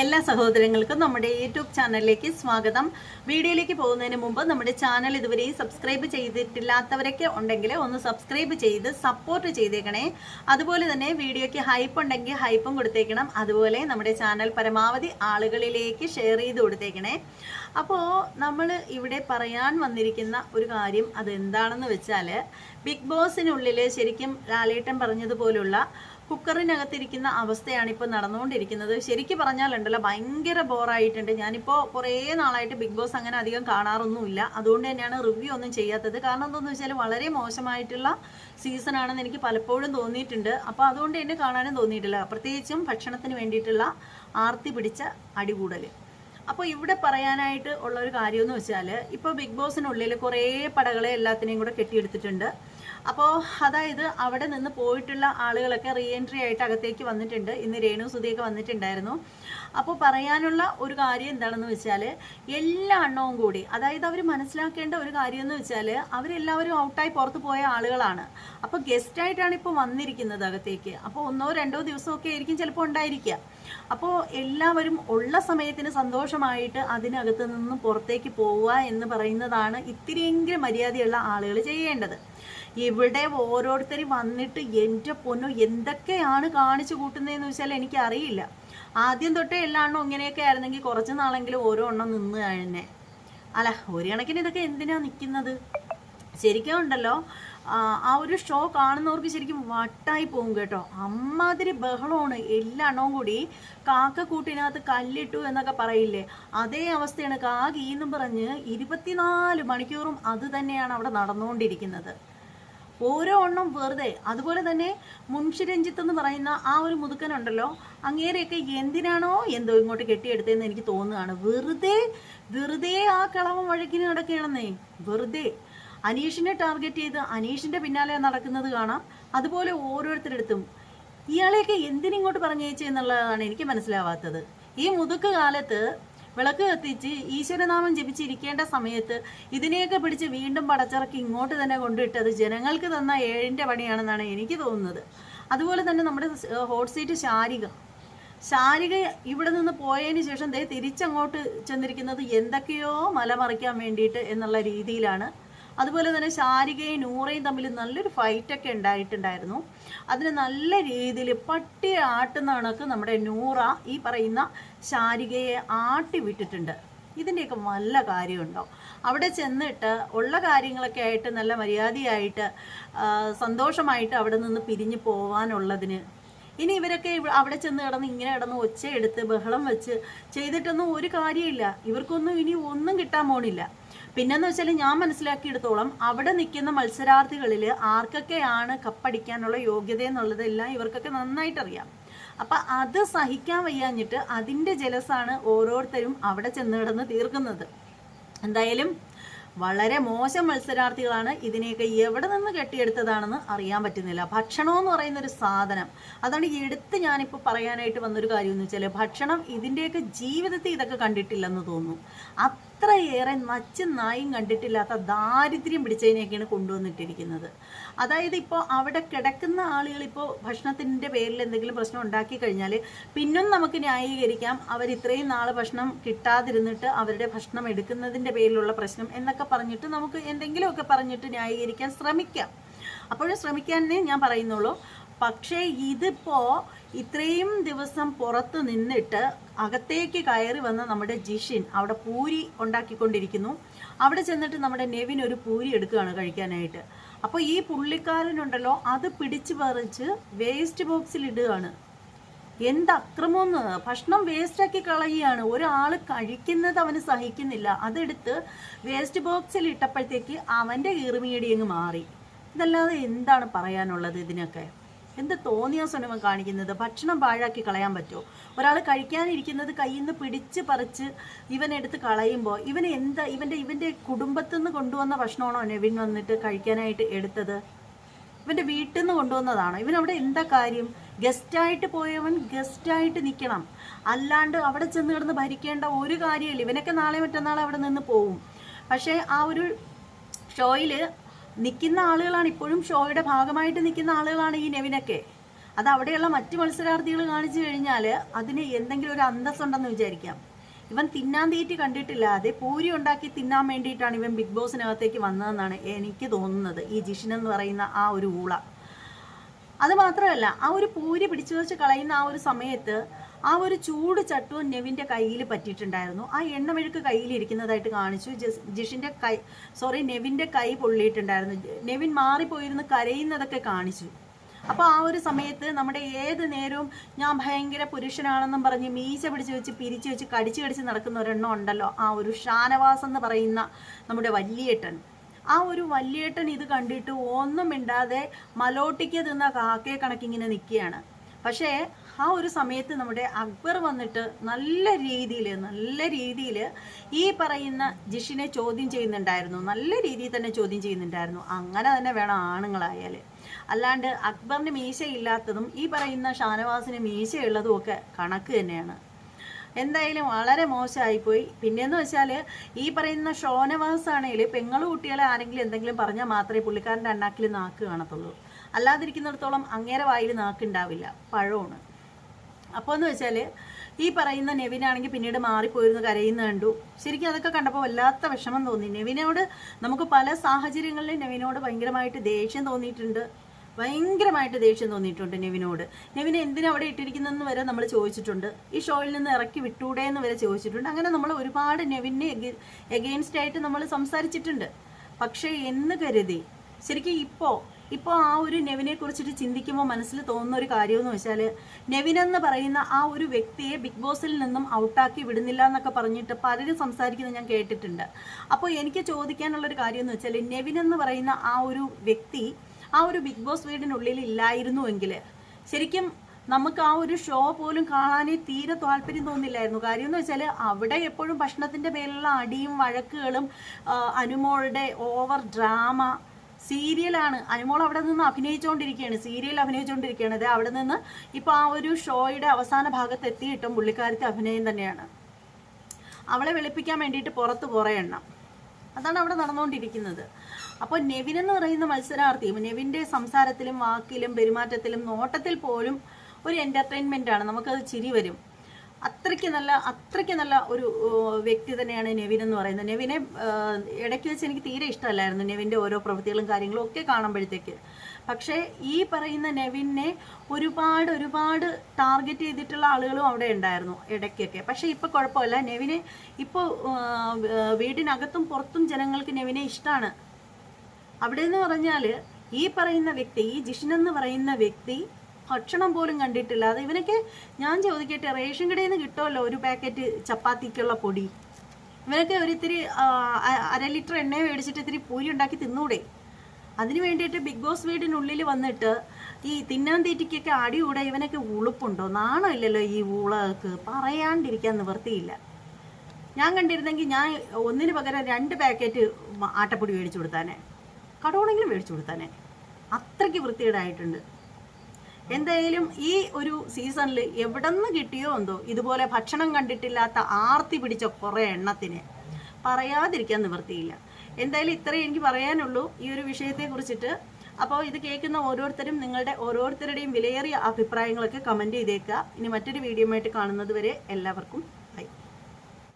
എല്ലാ സഹോദരങ്ങൾക്കും നമ്മുടെ യൂട്യൂബ് ചാനലിലേക്ക് സ്വാഗതം. വീഡിയോയിലേക്ക് പോകുന്നതിന് മുമ്പ് നമ്മുടെ ചാനൽ ഇതുവരെ സബ്സ്ക്രൈബ് ചെയ്തിട്ടില്ലാത്തവരൊക്കെ ഉണ്ടെങ്കിൽ ഒന്ന് സബ്സ്ക്രൈബ് ചെയ്ത് സപ്പോർട്ട് ചെയ്തേക്കണേ. അതുപോലെ തന്നെ വീഡിയോയ്ക്ക് ഹൈപ്പ് ഉണ്ടെങ്കിൽ ഹൈപ്പും കൊടുത്തേക്കണം. അതുപോലെ നമ്മുടെ ചാനൽ പരമാവധി ആളുകളിലേക്ക് ഷെയർ ചെയ്ത് കൊടുത്തേക്കണേ. അപ്പോൾ നമ്മൾ ഇവിടെ പറയാൻ വന്നിരിക്കുന്ന ഒരു കാര്യം അതെന്താണെന്ന് വെച്ചാൽ ബിഗ് ബോസിനുള്ളിൽ ശരിക്കും ലാലേട്ടൻ പറഞ്ഞതുപോലുള്ള കുക്കറിനകത്തിരിക്കുന്ന അവസ്ഥയാണ് ഇപ്പോൾ നടന്നുകൊണ്ടിരിക്കുന്നത്. ശരിക്കും പറഞ്ഞാലുണ്ടല്ലോ ഭയങ്കര ബോറായിട്ടുണ്ട്. ഞാനിപ്പോൾ കുറേ നാളായിട്ട് ബിഗ് ബോസ് അങ്ങനെ അധികം കാണാറൊന്നുമില്ല. അതുകൊണ്ട് തന്നെയാണ് റിവ്യൂ ഒന്നും ചെയ്യാത്തത്. കാരണം എന്താണെന്ന് വെച്ചാൽ വളരെ മോശമായിട്ടുള്ള സീസൺ ആണെന്ന് എനിക്ക് പലപ്പോഴും തോന്നിയിട്ടുണ്ട്. അപ്പോൾ അതുകൊണ്ട് തന്നെ കാണാനും തോന്നിയിട്ടില്ല. പ്രത്യേകിച്ചും ഭക്ഷണത്തിന് വേണ്ടിയിട്ടുള്ള ആർത്തി പിടിച്ച അടികൂടൽ അപ്പോൾ ഇവിടെ പറയാനായിട്ട് ഉള്ള ഒരു കാര്യം എന്ന് വെച്ചാൽ ഇപ്പോൾ ബിഗ് ബോസിനുള്ളിൽ കുറേ പടകളെ എല്ലാത്തിനെയും കൂടെ കെട്ടിയെടുത്തിട്ടുണ്ട്. അപ്പോൾ അതായത് അവിടെ നിന്ന് പോയിട്ടുള്ള ആളുകളൊക്കെ റീഎൻട്രി ആയിട്ട് അകത്തേക്ക് വന്നിട്ടുണ്ട്. ഇന്ന് രേണു സുധിയൊക്കെ വന്നിട്ടുണ്ടായിരുന്നു. അപ്പോൾ പറയാനുള്ള ഒരു കാര്യം എന്താണെന്ന് വെച്ചാൽ എല്ലാ എണ്ണവും കൂടി അതായത് അവർ മനസ്സിലാക്കേണ്ട ഒരു കാര്യം എന്ന് വെച്ചാൽ അവരെല്ലാവരും ഔട്ടായി പുറത്ത് പോയ ആളുകളാണ്. അപ്പോൾ ഗസ്റ്റായിട്ടാണ് ഇപ്പോൾ വന്നിരിക്കുന്നത് അകത്തേക്ക്. അപ്പോൾ ഒന്നോ രണ്ടോ ദിവസമൊക്കെ ആയിരിക്കും ചിലപ്പോൾ ഉണ്ടായിരിക്കുക. അപ്പോൾ എല്ലാവരും ഉള്ള സമയത്തിന് സന്തോഷമായിട്ട് അതിനകത്ത് നിന്ന് പുറത്തേക്ക് പോവുക എന്ന് പറയുന്നതാണ് ഇത്തിരിയെങ്കിലും മര്യാദയുള്ള ആളുകൾ ചെയ്യേണ്ടത്. ഇവിടെ ഓരോരുത്തരും വന്നിട്ട് എന്റെ പൊന്നു എന്തൊക്കെയാണ് കാണിച്ചു കൂട്ടുന്നതെന്ന് വെച്ചാൽ എനിക്കറിയില്ല. ആദ്യം തൊട്ടേ എല്ലാ എണ്ണം ഇങ്ങനെയൊക്കെ ആയിരുന്നെങ്കിൽ കുറച്ച് നാളെങ്കിലും ഓരോ എണ്ണം നിന്ന് കഴിഞ്ഞേ. അല്ല ഒരു കണക്കിന് ഇതൊക്കെ എന്തിനാണ് നിൽക്കുന്നത്? ശരിക്കും ഉണ്ടല്ലോ. ആ, ഒരു ഷോ കാണുന്നവർക്ക് ശരിക്കും വട്ടായി പോകും കേട്ടോ. അമ്മാതിരി ബഹളമാണ്. എല്ലാ എണ്ണവും കൂടി കാക്കക്കൂട്ടിനകത്ത് കല്ലിട്ടു എന്നൊക്കെ പറയില്ലേ? അതേ അവസ്ഥയാണ് കാകീന്നും പറഞ്ഞ് ഇരുപത്തിനാല് മണിക്കൂറും അത് തന്നെയാണ് അവിടെ നടന്നുകൊണ്ടിരിക്കുന്നത്. ഓരോ എണ്ണം വെറുതെ. അതുപോലെ തന്നെ മുൻഷി രഞ്ജിത്ത് എന്ന് പറയുന്ന ആ ഒരു മുതുക്കനുണ്ടല്ലോ. അങ്ങേരെയൊക്കെ എന്തിനാണോ എന്തോ ഇങ്ങോട്ട് കെട്ടിയെടുത്തതെന്ന് എനിക്ക് തോന്നുകയാണ്. വെറുതെ വെറുതെ ആ കളവൻ വഴക്കിന് നടക്കുകയാണെന്നേ. വെറുതെ. അനീഷിനെ ടാർഗറ്റ് ചെയ്ത് അനീഷിന്റെ പിന്നാലെ നടക്കുന്നത് കാണാം. അതുപോലെ ഓരോരുത്തരെടുത്തും. ഇയാളെയൊക്കെ എന്തിനിങ്ങോട്ട് പറഞ്ഞയച്ചു എന്നുള്ളതാണ് എനിക്ക് മനസ്സിലാവാത്തത്. ഈ മുതുക്ക് കാലത്ത് വിളക്ക് കത്തിച്ച് ഈശ്വരനാമം ജപിച്ചിരിക്കേണ്ട സമയത്ത് ഇതിനെയൊക്കെ പിടിച്ച് വീണ്ടും പടച്ചിറക്കി ഇങ്ങോട്ട് തന്നെ കൊണ്ടിട്ടത് ജനങ്ങൾക്ക് തന്ന ഏഴിന്റെ പണിയാണെന്നാണ് എനിക്ക് തോന്നുന്നത്. അതുപോലെ തന്നെ നമ്മുടെ ഹോട്ട് സീറ്റ് ശാരിക. ശാരിക ഇവിടെ നിന്ന് പോയതിന് ശേഷം ദേ തിരിച്ചങ്ങോട്ട് ചെന്നിരിക്കുന്നത് എന്തൊക്കെയോ മലമറിക്കാൻ വേണ്ടിയിട്ട് എന്നുള്ള രീതിയിലാണ് അതുപോലെ തന്നെ ശാരികയും നൂറയും തമ്മിൽ നല്ലൊരു ഫൈറ്റൊക്കെ ഉണ്ടായിട്ടുണ്ടായിരുന്നു. അതിന് നല്ല രീതിയിൽ പട്ടി ആട്ടുന്ന കണക്ക് നമ്മുടെ നൂറ ഈ പറയുന്ന ശാരികയെ ആട്ടി വിട്ടിട്ടുണ്ട്. ഇതിന്റെയൊക്കെ നല്ല കാര്യമുണ്ടോ? അവിടെ ചെന്നിട്ട് ഉള്ള കാര്യങ്ങളൊക്കെ ആയിട്ട് നല്ല മര്യാദയായിട്ട് സന്തോഷമായിട്ട് അവിടെ നിന്ന് പിരിഞ്ഞു പോവാനുള്ളതിന്. ഇനി ഇവരൊക്കെ ഇവ- അവിടെ ചെന്ന് കിടന്ന് ഇങ്ങനെ കിടന്ന് ഒച്ചയെടുത്ത് ബഹളം വെച്ച് ചെയ്തിട്ടൊന്നും ഒരു കാര്യമില്ല. ഇവർക്കൊന്നും ഇനി ഒന്നും കിട്ടാൻ പോണില്ല. പിന്നെന്ന് വെച്ചാൽ ഞാൻ മനസ്സിലാക്കിയെടുത്തോളം അവിടെ നിൽക്കുന്ന മത്സരാർത്ഥികളിൽ ആർക്കൊക്കെയാണ് കപ്പടിക്കാനുള്ള യോഗ്യത എന്നുള്ളതെല്ലാം ഇവർക്കൊക്കെ നന്നായിട്ട് അറിയാം അപ്പം അത് സഹിക്കാൻ വയ്യാഞ്ഞിട്ട് അതിന്റെ ജലസാണ് ഓരോരുത്തരും അവിടെ ചെന്ന് കിടന്ന് തീർക്കുന്നത്. എന്തായാലും വളരെ മോശം മത്സരാർത്ഥികളാണ് ഇതിനെയൊക്കെ എവിടെ നിന്ന് കെട്ടിയെടുത്തതാണെന്ന് അറിയാൻ പറ്റുന്നില്ല. ഭക്ഷണം എന്ന് പറയുന്ന ഒരു സാധനം. അതാണ് എടുത്ത് ഞാനിപ്പോൾ പറയാനായിട്ട് വന്നൊരു കാര്യം എന്ന് വെച്ചാൽ ഭക്ഷണം ഇതിന്റെയൊക്കെ ജീവിതത്തിൽ ഇതൊക്കെ കണ്ടിട്ടില്ലെന്ന് തോന്നുന്നു. അത്രയേറെ നച്ചും നായും കണ്ടിട്ടില്ലാത്ത ദാരിദ്ര്യം പിടിച്ചതിനെയൊക്കെയാണ് കൊണ്ടുവന്നിട്ടിരിക്കുന്നത്. അതായത് ഇപ്പോൾ അവിടെ കിടക്കുന്ന ആളുകൾ ഇപ്പോൾ ഭക്ഷണത്തിന്റെ പേരിൽ എന്തെങ്കിലും പ്രശ്നം ഉണ്ടാക്കി കഴിഞ്ഞാൽ പിന്നും നമുക്ക് ന്യായീകരിക്കാം. അവർ ഇത്രയും നാൾ ഭക്ഷണം കിട്ടാതിരുന്നിട്ട് അവരുടെ ഭക്ഷണം എടുക്കുന്നതിന്റെ പേരിലുള്ള പ്രശ്നം എന്നൊക്കെ പറഞ്ഞിട്ട് നമുക്ക് എന്തെങ്കിലുമൊക്കെ പറഞ്ഞിട്ട് ന്യായീകരിക്കാൻ ശ്രമിക്കാം. അപ്പോഴും ശ്രമിക്കാനേ ഞാൻ പറയുന്നുള്ളൂ. പക്ഷേ ഇതിപ്പോ ഇത്രയും ദിവസം പുറത്ത് നിന്നിട്ട് അകത്തേക്ക് കയറി വന്ന നമ്മുടെ ജിഷിൻ അവിടെ പൂരി ഉണ്ടാക്കിക്കൊണ്ടിരിക്കുന്നു. അവിടെ ചെന്നിട്ട് നമ്മുടെ നെവിൻ ഒരു പൂരി എടുക്കുകയാണ് കഴിക്കാനായിട്ട്. അപ്പോൾ ഈ പുള്ളിക്കാരനുണ്ടല്ലോ അത് പിടിച്ചു പറിച്ച് വേസ്റ്റ് ബോക്സിൽ ഇടുകയാണ്. എന്ത് അക്രമമെന്ന് ഭക്ഷണം വേസ്റ്റാക്കി കളയുകയാണ്. ഒരാൾ കഴിക്കുന്നത് അവന് സഹിക്കുന്നില്ല. അതെടുത്ത് വേസ്റ്റ് ബോക്സിൽ ഇട്ടപ്പോഴത്തേക്ക് അവന്റെ അങ്ങ് മാറി. ഇതല്ലാതെ എന്താണ് പറയാനുള്ളത് ഇതിനൊക്കെ? എന്ത് തോന്നിയാസനം കാണിക്കുന്നത്? ഭക്ഷണം പാഴാക്കി കളയാൻ പറ്റുമോ? ഒരാൾ കഴിക്കാനിരിക്കുന്നത് കയ്യിൽ നിന്ന് പിടിച്ച് പറിച്ച് ഇവനെടുത്ത് കളയുമ്പോൾ ഇവൻ എന്താ ഇവന്റെ ഇവന്റെ കുടുംബത്തിൽ നിന്ന് കൊണ്ടുവന്ന ഭക്ഷണമാണോ നെവിൻ വന്നിട്ട് കഴിക്കാനായിട്ട് എടുത്തത്? ഇവന്റെ വീട്ടിൽ നിന്ന് കൊണ്ടുവന്നതാണ് ഇവനവിടെ എന്താ കാര്യം? ഗസ്റ്റായിട്ട് പോയവൻ ഗസ്റ്റായിട്ട് നിൽക്കണം. അല്ലാണ്ട് അവിടെ ചെന്ന് കിടന്ന് ഭരിക്കേണ്ട ഒരു കാര്യമില്ല. ഇവനൊക്കെ നാളെ മറ്റന്നാൾ അവിടെ നിന്ന് പോവും. പക്ഷേ ആ ഒരു ഷോയിൽ നിൽക്കുന്ന ആളുകളാണ് ഇപ്പോഴും ഷോയുടെ ഭാഗമായിട്ട് നിൽക്കുന്ന ആളുകളാണ് ഈ നെവിനൊക്കെ. അത് അവിടെയുള്ള മറ്റു മത്സരാർത്ഥികൾ കാണിച്ചു കഴിഞ്ഞാൽ അതിന് എന്തെങ്കിലും ഒരു അന്തസ്സുണ്ടെന്ന് വിചാരിക്കാം. ഇവൻ തിന്നാൻ തീറ്റി കണ്ടിട്ടില്ലാതെ പൂരി ഉണ്ടാക്കി തിന്നാൻ വേണ്ടിയിട്ടാണ് ഇവൻ ബിഗ് ബോസിനകത്തേക്ക് വന്നതെന്നാണ് എനിക്ക് തോന്നുന്നത്. ഈ ജിഷിൻ എന്ന് പറയുന്ന ആ ഒരു ഊള. അത് മാത്രമല്ല ആ ഒരു പൂരി പിടിച്ചു വെച്ച് കളയുന്ന ആ ഒരു സമയത്ത് ആ ഒരു ചൂട് ചട്ടുവും നെവിന്റെ കയ്യിൽ പറ്റിയിട്ടുണ്ടായിരുന്നു. ആ എണ്ണമെഴുക്ക് കയ്യിലിരിക്കുന്നതായിട്ട് കാണിച്ചു. ജിഷിന്റെ കൈ സോറി നെവിന്റെ കൈ പൊള്ളിയിട്ടുണ്ടായിരുന്നു. നെവിൻ മാറിപ്പോയിരുന്ന് കരയുന്നതൊക്കെ കാണിച്ചു. അപ്പോൾ ആ ഒരു സമയത്ത് നമ്മുടെ ഏത് നേരവും ഞാൻ ഭയങ്കര പുരുഷനാണെന്നും പറഞ്ഞ് മീശ പിടിച്ച് വെച്ച് പിരിച്ചു വെച്ച് കടിച്ചു കടിച്ച് നടക്കുന്ന ഒരെണ്ണം ഉണ്ടല്ലോ ആ ഒരു ഷാനവാസ് എന്ന് പറയുന്ന നമ്മുടെ വല്യേട്ടൻ. ആ ഒരു വല്യേട്ടൻ ഇത് കണ്ടിട്ട് ഒന്നും മിണ്ടാതെ മലോട്ടിക്ക് തിന്ന കാക്കയെ കണക്കിങ്ങനെ നിൽക്കുകയാണ് പക്ഷേ ആ ഒരു സമയത്ത് നമ്മുടെ അക്ബർ വന്നിട്ട് നല്ല രീതിയിൽ നല്ല രീതിയിൽ ഈ പറയുന്ന ജിഷിനെ ചോദ്യം ചെയ്യുന്നുണ്ടായിരുന്നു. നല്ല രീതിയിൽ തന്നെ ചോദ്യം ചെയ്യുന്നുണ്ടായിരുന്നു. അങ്ങനെ തന്നെ വേണം ആണുങ്ങളായാൽ അല്ലാണ്ട് അക്ബറിന് മീശയില്ലാത്തതും ഈ പറയുന്ന ഷാനവാസിന് മീശയുള്ളതും ഒക്കെ കണക്ക് തന്നെയാണ്. എന്തായാലും വളരെ മോശമായിപ്പോയി. പിന്നെയെന്ന് വെച്ചാൽ ഈ പറയുന്ന ഷോനവാസ് ആണെങ്കിൽ പെങ്ങൾ കുട്ടികളെ ആരെങ്കിലും എന്തെങ്കിലും പറഞ്ഞാൽ മാത്രമേ പുള്ളിക്കാരന്റെ അണ്ണാക്കിൽ നാക്ക് കാണത്തുള്ളൂ. അല്ലാതിരിക്കുന്നിടത്തോളം അങ്ങേരെ വായിൽ നാക്കുണ്ടാവില്ല പഴമാണ്. അപ്പോൾ എന്ന് വെച്ചാൽ ഈ പറയുന്ന നെവിനാണെങ്കിൽ പിന്നീട് മാറിപ്പോയിരുന്നു കരയുന്ന കണ്ടു. ശരിക്കും അതൊക്കെ കണ്ടപ്പോൾ വല്ലാത്ത വിഷമം തോന്നി. നെവിനോട് നമുക്ക് പല സാഹചര്യങ്ങളിലും നെവിനോട് ഭയങ്കരമായിട്ട് ദേഷ്യം തോന്നിയിട്ടുണ്ട്. ഭയങ്കരമായിട്ട് ദേഷ്യം തോന്നിയിട്ടുണ്ട് നെവിനോട്. നെവിനെ എന്തിനാ അവിടെ ഇട്ടിരിക്കുന്നതെന്ന് വരെ നമ്മൾ ചോദിച്ചിട്ടുണ്ട്. ഈ ഷോയിൽ നിന്ന് ഇറക്കി വിട്ടൂടെ എന്ന് വരെ ചോദിച്ചിട്ടുണ്ട്. അങ്ങനെ നമ്മൾ ഒരുപാട് നെവിനെ എഗെയിൻസ്റ്റ് ആയിട്ട് നമ്മൾ സംസാരിച്ചിട്ടുണ്ട്. പക്ഷേ എന്ന് കരുതി? ശരിക്കും ഇപ്പോൾ ഇപ്പോൾ ആ ഒരു നെവിനെ കുറിച്ചിട്ട് ചിന്തിക്കുമ്പോൾ മനസ്സിൽ തോന്നുന്ന ഒരു കാര്യമെന്ന് വെച്ചാൽ നെവിൻ എന്ന് പറയുന്ന ആ ഒരു വ്യക്തിയെ ബിഗ് ബോസിൽ നിന്നും ഔട്ടാക്കി വിടുന്നില്ല എന്നൊക്കെ പറഞ്ഞിട്ട് പലരും സംസാരിക്കുന്നത് ഞാൻ കേട്ടിട്ടുണ്ട്. അപ്പോൾ എനിക്ക് ചോദിക്കാനുള്ളൊരു കാര്യം എന്ന് വെച്ചാൽ നെവിൻ എന്ന് പറയുന്ന ആ ഒരു വ്യക്തി ആ ഒരു ബിഗ് ബോസ് വീടിനുള്ളിൽ ഇല്ലായിരുന്നുവെങ്കിൽ ശരിക്കും നമുക്ക് ആ ഒരു ഷോ പോലും കാണാനേ തീരെ താല്പര്യം തോന്നില്ലായിരുന്നു. കാര്യം എന്ന് വെച്ചാൽ അവിടെ എപ്പോഴും ഭക്ഷണത്തിന്റെ പേരിലുള്ള അടിയും വഴക്കുകളും അനുമോളുടെ ഓവർ ഡ്രാമ സീരിയലാണ് അനുമോൾ അവിടെ നിന്ന് അഭിനയിച്ചുകൊണ്ടിരിക്കുകയാണ് സീരിയൽ അഭിനയിച്ചുകൊണ്ടിരിക്കുകയാണ് അത് അവിടെ നിന്ന് ഇപ്പോൾ ആ ഒരു ഷോയുടെ അവസാന ഭാഗത്ത് എത്തിയിട്ടും പുള്ളിക്കാരത്തെ അഭിനയം തന്നെയാണ്. അവളെ വെളുപ്പിക്കാൻ വേണ്ടിയിട്ട് പുറത്ത് കുറേ എണ്ണം. അതാണ് അവിടെ നടന്നുകൊണ്ടിരിക്കുന്നത് അപ്പോൾ നെവിൻ എന്ന് പറയുന്ന മത്സരാർത്ഥി നെവിന്റെ സംസാരത്തിലും വാക്കിലും പെരുമാറ്റത്തിലും നോട്ടത്തിൽ പോലും ഒരു എന്റർടൈൻമെന്റ് ആണ്. നമുക്കത് ചിരി വരും. അത്രയ്ക്ക് നല്ല അത്രയ്ക്ക് നല്ല ഒരു വ്യക്തി തന്നെയാണ് നെവിൻ എന്ന് പറയുന്നത്. നെവിനെ ഇടയ്ക്ക് വെച്ച് എനിക്ക് തീരെ ഇഷ്ടമല്ലായിരുന്നു നെവിന്റെ ഓരോ പ്രവൃത്തികളും കാര്യങ്ങളും ഒക്കെ കാണുമ്പോഴത്തേക്ക്. പക്ഷേ ഈ പറയുന്ന നെവിനെ ഒരുപാട് ഒരുപാട് ടാർഗറ്റ് ചെയ്തിട്ടുള്ള ആളുകളും അവിടെ ഉണ്ടായിരുന്നു ഇടയ്ക്കൊക്കെ. പക്ഷേ ഇപ്പോൾ കുഴപ്പമില്ല. നെവിനെ ഇപ്പോൾ വീടിനകത്തും പുറത്തും ജനങ്ങൾക്ക് നെവിനെ ഇഷ്ടമാണ് അവിടെ എന്ന് പറഞ്ഞാൽ ഈ പറയുന്ന വ്യക്തി ഈ ജിഷൻ എന്ന് പറയുന്ന വ്യക്തി ഭക്ഷണം പോലും കണ്ടിട്ടില്ല. അത് ഇവനൊക്കെ ഞാൻ ചോദിക്കട്ടെ റേഷൻ കടയിൽ നിന്ന് കിട്ടുമല്ലോ ഒരു പാക്കറ്റ് ചപ്പാത്തിക്കുള്ള പൊടി? ഇവനൊക്കെ ഒരിത്തിരി അര ലിറ്റർ എണ്ണ മേടിച്ചിട്ട് ഇത്തിരി പൂരി ഉണ്ടാക്കി തിന്നൂടെ? അതിന് വേണ്ടിയിട്ട് ബിഗ് ബോസ് വീടിനുള്ളിൽ വന്നിട്ട് ഈ തിന്നാൻ തീറ്റിക്കൊക്കെ അടികൂടെ ഇവനൊക്കെ ഉളുപ്പുണ്ടോ? നാണമില്ലല്ലോ ഈ ഊളക്ക് പറയാണ്ടിരിക്കാൻ നിവർത്തിയില്ല ഞാൻ കണ്ടിരുന്നെങ്കിൽ ഞാൻ ഒന്നിന് പകരം രണ്ട് പാക്കറ്റ് ആട്ടപ്പൊടി മേടിച്ചു കൊടുത്താനെ. കടോണെങ്കിലും മേടിച്ചു കൊടുത്താനെ. അത്രയ്ക്ക് വൃത്തികേടായിട്ടുണ്ട്. എന്തായാലും ഈ ഒരു സീസണിൽ എവിടെ നിന്ന് കിട്ടിയോ എന്തോ ഇതുപോലെ ഭക്ഷണം കണ്ടിട്ടില്ലാത്ത ആർത്തി പിടിച്ച കുറേ എണ്ണത്തിന് പറയാതിരിക്കാൻ നിവർത്തിയില്ല എന്തായാലും ഇത്രയും എനിക്ക് പറയാനുള്ളൂ ഈ ഒരു വിഷയത്തെ കുറിച്ചിട്ട്. അപ്പോൾ ഇത് കേൾക്കുന്ന ഓരോരുത്തരും നിങ്ങളുടെ ഓരോരുത്തരുടെയും വിലയേറിയ അഭിപ്രായങ്ങളൊക്കെ കമന്റ് ചെയ്തേക്കുക. ഇനി മറ്റൊരു വീഡിയോ ആയിട്ട് കാണുന്നത് വരെ എല്ലാവർക്കും